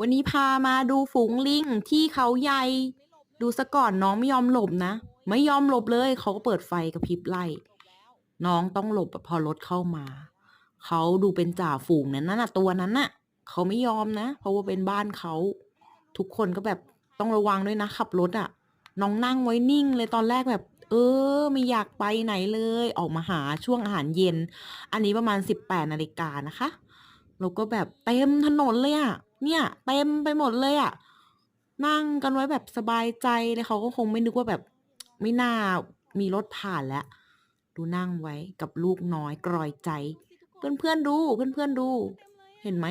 วันนี้พามาดูฝูงลิงที่เขาใหญ่ ดูซะก่อนน้องไม่ยอมหลบนะ ไม่ยอมหลบเลย เขาก็เปิดไฟกระพริบไล่ น้องต้องหลบพอรถเข้ามา เขาดูเป็นจ่าฝูงนั้นน่ะตัวนั้นน่ะ เขาไม่ยอมนะ เพราะว่าเป็นบ้านเขา ทุกคนก็แบบต้องระวังด้วยนะ ขับรถอะน้องนั่งไว้นิ่งเลยตอนแรกแบบ เออ ไม่อยากไปไหนเลย ออกมาหาช่วงอาหารเย็น อันนี้ประมาณ 18นาฬิกานะคะ แล้วก็แบบเต็มถนนเลยอะเนี่ยเต็มไปหมดเลยอะนั่งกันไว้แบบสบายใจเลยเขาก็คงไม่นึกว่าแบบไม่น่ามีรถผ่านแล้ว ดูนั่งไว้กับลูกน้อยกรอยใจ เพื่อนๆดูเพื่อนๆดู เห็นไหม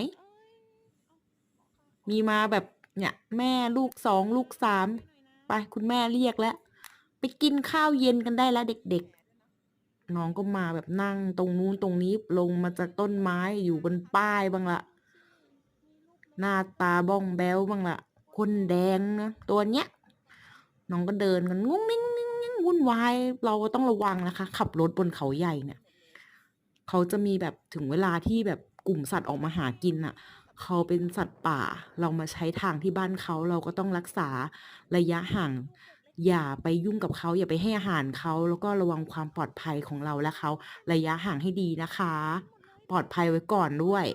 มีมาแบบเนี่ย แม่ลูกสองลูกสามไปคุณแม่เรียกแล้ว ไปกินข้าวเย็นกันได้แล้วเด็กๆ น้องก็มาแบบนั่งตรงนู้นตรงนี้ลงมาจากต้นไม้อยู่บนป้ายบ้างละหน้าตาบ้องแบ้วบ้างละคนแดงนะตัวเนี้ยน้องก็เดินกันงุ้งนิ้งนิ้งนิ้งวุ่นวายเราก็ต้องระวังนะคะ ขับรถบนเขาใหญ่เนี่ย เขาจะมีแบบถึงเวลาที่แบบกลุ่มสัตว์ออกมาหากินน่ะ เขาเป็นสัตว์ป่า เรามาใช้ทางที่บ้านเขาเราก็ต้องรักษาระยะห่าง อย่าไปยุ่งกับเขา อย่าไปให้อาหารเขา แล้วก็ระวังความปลอดภัยของเราและเขา ระยะห่างให้ดีนะคะ ปลอดภัยไว้ก่อนด้วย